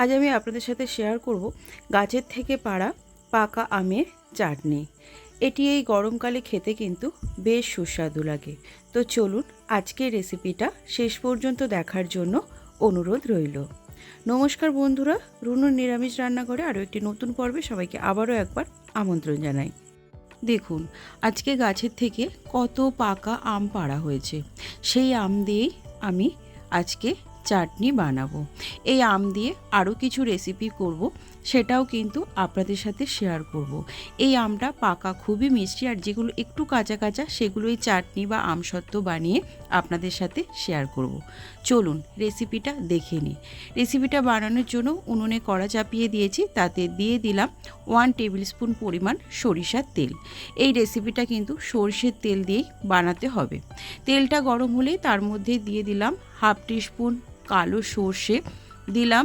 আজ আমি আপনাদের সাথে শেয়ার করব গাছের থেকে পাড়া পাকা আমের চাটনি। এটি এই গরমকালে খেতে কিন্তু বেশ সুস্বাদু লাগে। তো চলুন আজকের রেসিপিটা শেষ পর্যন্ত দেখার জন্য অনুরোধ রইল। নমস্কার বন্ধুরা, রুনুর নিরামিষ রান্নাঘরে আরও একটি নতুন পর্বে সবাইকে আবারও একবার আমন্ত্রণ জানাই। দেখুন, আজকে গাছের থেকে কত পাকা আম পাড়া হয়েছে। সেই আম দিয়েই আমি আজকে চাটনি বানাবো এই আম দিয়ে আরও কিছু রেসিপি করব, সেটাও কিন্তু আপনাদের সাথে শেয়ার করব। এই আমটা পাকা, খুবই মিষ্টি, আর যেগুলো একটু কাঁচা কাঁচা সেগুলো সেগুলোই চাটনি বা আমসত্ত্ব বানিয়ে আপনাদের সাথে শেয়ার করব। চলুন রেসিপিটা দেখে নিই রেসিপিটা বানানোর জন্য উনুনে কড়া চাপিয়ে দিয়েছি, তাতে দিয়ে দিলাম ওয়ান টেবিল স্পুন পরিমাণ সরিষার তেল এই রেসিপিটা কিন্তু সর্ষের তেল দিয়েই বানাতে হবে তেলটা গরম হলে তার মধ্যে দিয়ে দিলাম হাফ টিস্পুন কালো সর্ষে, দিলাম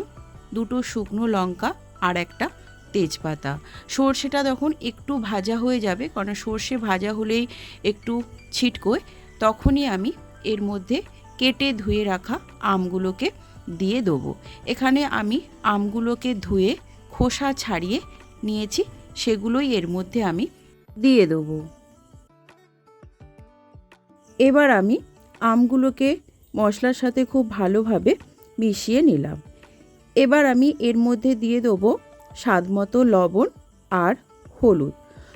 দুটো শুকনো লঙ্কা আর একটা তেজপাতা। সর্ষেটা যখন একটু ভাজা হয়ে যাবে, কারণ সর্ষে ভাজা হলেই একটু ছিটকোয়, তখনই আমি এর মধ্যে কেটে ধুয়ে রাখা আমগুলোকে দিয়ে দেবো। এখানে আমি আমগুলোকে ধুয়ে খোসা ছাড়িয়ে নিয়েছি, সেগুলোই এর মধ্যে আমি দিয়ে দেবো। এবার আমি আমগুলোকে মশলার সাথে খুব ভালোভাবে মিশিয়ে নিলাম। এবার আমি এর মধ্যে দিয়ে দেবো স্বাদ মতো লবণ আর হলুদ।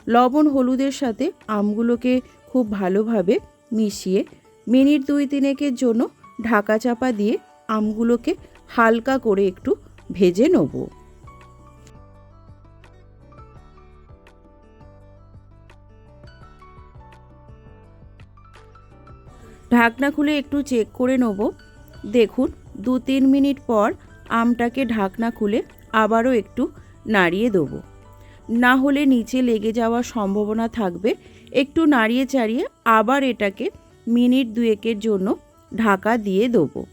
লবণ হলুদের সাথে আমগুলোকে খুব ভালোভাবে মিশিয়ে মিনিট দুই তিনেকের জন্য ঢাকা চাপা দিয়ে আমগুলোকে হালকা করে একটু ভেজে নেব। ঢাকনা খুলে একটু চেক করে নেব। দেখুন, দু তিন মিনিট পর আমটাকে ঢাকনা খুলে আবারও একটু নাড়িয়ে দেবো। না হলে নিচে লেগে যাওয়ার সম্ভাবনা থাকবে। একটু নাড়িয়ে চাড়িয়ে আবার এটাকে মিনিট দুয়েকের জন্য ঢাকা দিয়ে দেবো।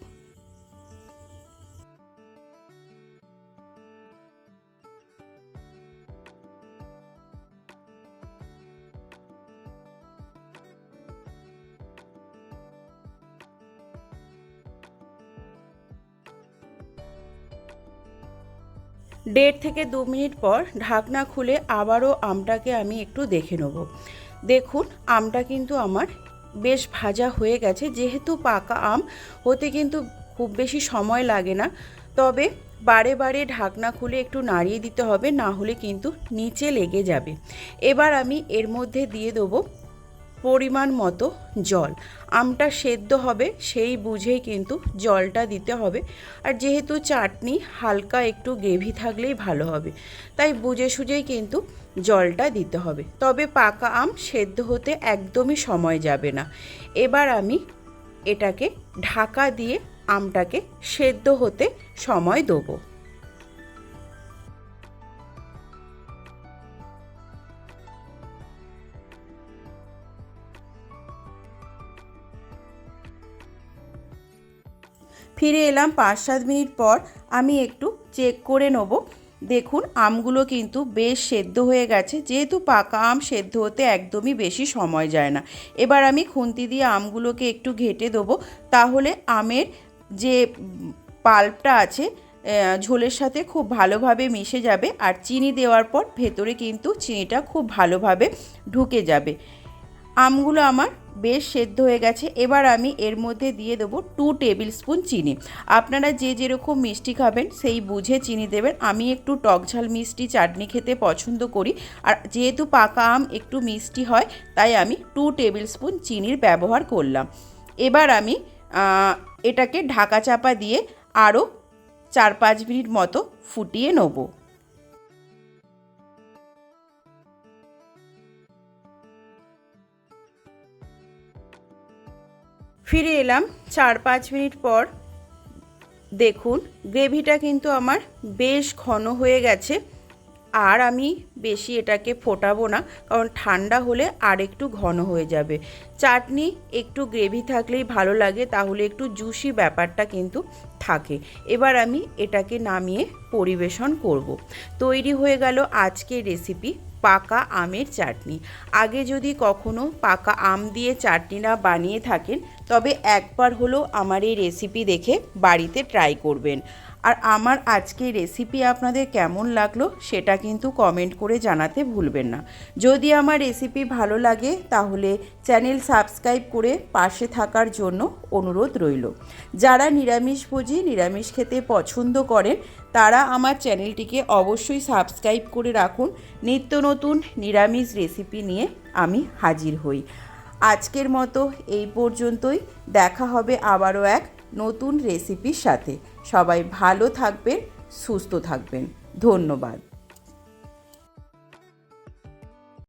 দেড় থেকে দু মিনিট পর ঢাকনা খুলে আবারও আমটাকে আমি একটু দেখে নেব। দেখুন, আমটা কিন্তু আমার বেশ ভাজা হয়ে গেছে। যেহেতু পাকা আম, হতে কিন্তু খুব বেশি সময় লাগে না। তবে বারে বারে ঢাকনা খুলে একটু নাড়িয়ে দিতে হবে, না হলে কিন্তু নিচে লেগে যাবে। এবার আমি এর মধ্যে দিয়ে দেবো পরিমাণ মতো জল। আমটা সেদ্ধ হবে, সেই বুঝেই কিন্তু জলটা দিতে হবে। আর যেহেতু চাটনি, হালকা একটু গ্রেভি থাকলেই ভালো হবে। তাই বুঝে সুঝেই কিন্তু জলটা দিতে হবে। তবে পাকা আম সেদ্ধ হতে একদমই সময় যাবে না। এবার আমি এটাকে ঢাকা দিয়ে আমটাকে সেদ্ধ হতে সময় দেবো। ফিরে এলাম পাঁচ সাত মিনিট পর আমি একটু চেক করে নেব। দেখুন, আমগুলো কিন্তু বেশ সেদ্ধ হয়ে গেছে। যেহেতু পাকা আম সেদ্ধ হতে একদমই বেশি সময় যায় না। এবার আমি খুন্তি দিয়ে আমগুলোকে একটু ঘেটে দেবো। তাহলে আমের যে পাল্পটা আছে ঝোলের সাথে খুব ভালোভাবে মিশে যাবে। আর চিনি দেওয়ার পর ভেতরে কিন্তু চিনিটা খুব ভালোভাবে ঢুকে যাবে। আমগুলো আমার বেশ সেদ্ধ হয়ে গেছে। এবার আমি এর মধ্যে দিয়ে দেবো টু টেবিল স্পুন চিনি। আপনারা যে যেরকম মিষ্টি খাবেন, সেই বুঝে চিনি দেবেন। আমি একটু টক ঝাল মিষ্টি চাটনি খেতে পছন্দ করি। আর যেহেতু পাকা আম একটু মিষ্টি হয়, তাই আমি টু টেবিল স্পুন চিনির ব্যবহার করলাম। এবার আমি এটাকে ঢাকা চাপা দিয়ে আরও চার পাঁচ মিনিট মতো ফুটিয়ে নেব। ফিরে এলাম চার পাঁচ মিনিট পর। দেখুন গ্রেভিটা কিন্তু আমার বেশ ঘন হয়ে গেছে। আর আমি বেশি এটাকে ফোটাবো না, কারণ ঠান্ডা হলে আর একটু ঘন হয়ে যাবে। চাটনি একটু গ্রেভি থাকলেই ভালো লাগে, তাহলে একটু জুসি ব্যাপারটা কিন্তু থাকে। এবার আমি এটাকে নামিয়ে পরিবেশন করব। তৈরি হয়ে গেল আজকের রেসিপি পাকা আমের চাটনি। আগে যদি কখনো পাকা আম দিয়ে চাটনি না বানিয়ে থাকেন, তবে একবার হলেও আমার এই রেসিপি দেখে বাড়িতে ট্রাই করবেন। আর আমার আজকে রেসিপি আপনাদের কেমন লাগল সেটা কিন্তু কমেন্ট করে জানাতে ভুলবেন না। যদি আমার রেসিপি ভালো লাগে, তাহলে চ্যানেল সাবস্ক্রাইব করে পাশে থাকার জন্য অনুরোধ রইল। যারা নিরামিষভোজী নিরামিষ খেতে পছন্দ করেন, তারা আমার চ্যানেলটিকে অবশ্যই সাবস্ক্রাইব করে রাখুন। নিত্য নতুন নিরামিষ রেসিপি নিয়ে আমি হাজির হই। আজকের মতো এই পর্যন্তই। দেখা হবে আবারও এক নতুন রেসিপির সাথে। সবাই ভালো থাকবেন সুস্থ থাকবেন। ধন্যবাদ।